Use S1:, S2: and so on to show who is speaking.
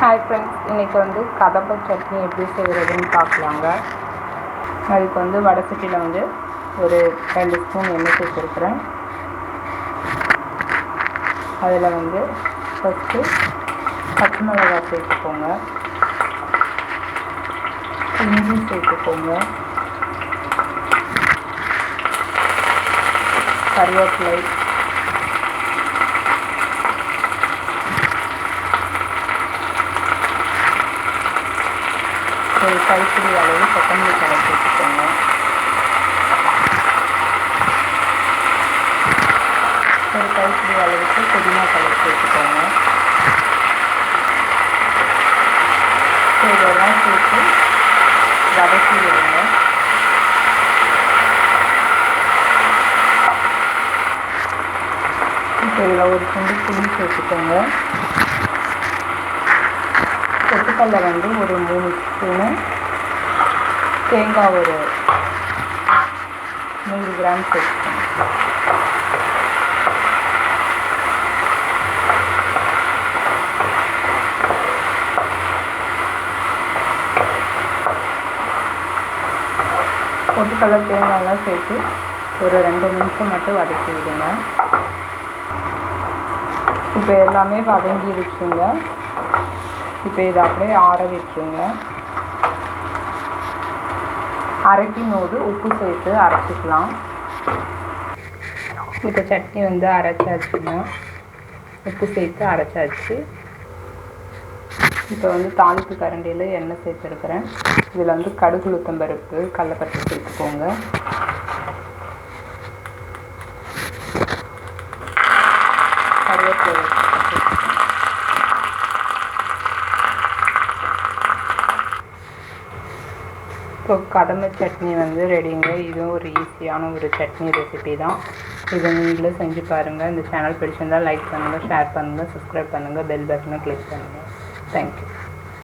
S1: Hi friends இன்றைக்கி வந்து கதம்ப சட்னி எப்படி செய்கிறதுன்னு பார்க்கலாங்க. அதுக்கு வந்து வடை சட்டியில் வந்து ஒரு ரெண்டு ஸ்பூன் எண்ணெய் சேர்த்துருக்குறேன் அதில் வந்து ஃபஸ்ட்டு பச்சை மிளகாய் சேர்த்துக்கோங்க. இஞ்சி சேர்த்துக்கோங்க. கருவேப்பிலை ஒரு கைப்பிடி அளவு கொத்தமல்லி தழை சேர்த்துக்கோங்க ஒரு கைப்பிடி அளவுக்கு புதினா தழை சேர்த்துக்கோங்க இதெல்லாம் சேர்த்து வதக்கி விடுங்க இப்போ இதில் ஒரு துண்டு புளி சேர்த்துக்கோங்க பொட்டுக்கடலை வந்து ஒரு மூணு ஸ்பூனு தேங்காய் ஒரு நூறு கிராம் சேர்த்துக்கோங்க பொட்டுக்கடலை தேங்காயெல்லாம் சேர்த்து ஒரு ரெண்டு நிமிஷம் மட்டும் வதக்கி விடுங்க. இப்போ எல்லாமே வதங்கிடுச்சுங்க. இப்போ இதை அப்படியே ஆற வச்சுங்க அரைக்கும் போது உப்பு சேர்த்து அரைச்சிக்கலாம். இப்போ சட்னி வந்து அரைச்சாச்சுங்க. உப்பு சேர்த்து அரைச்சாச்சு. இப்போ வந்து தாளிப்பு கரண்டியில் எண்ணெய் சேர்த்துருக்குறேன் இதில் வந்து கடுகு உளுத்தம்பருப்பு கடலப்பருப்பு சேர்த்துக்கோங்க கருவேப்பிலை இப்போ கடலை சட்னி வந்து ரெடிங்க இதுவும் ஒரு ஈஸியான ஒரு சட்னி ரெசிபி தான். இதை நீங்களும் செஞ்சு பாருங்கள் இந்த சேனல் பிடிச்சிருந்தால் லைக் பண்ணுங்கள் ஷேர் பண்ணுங்கள் சப்ஸ்கிரைப் பண்ணுங்கள் பெல் பட்டனை கிளிக் பண்ணுங்கள் தேங்க்யூ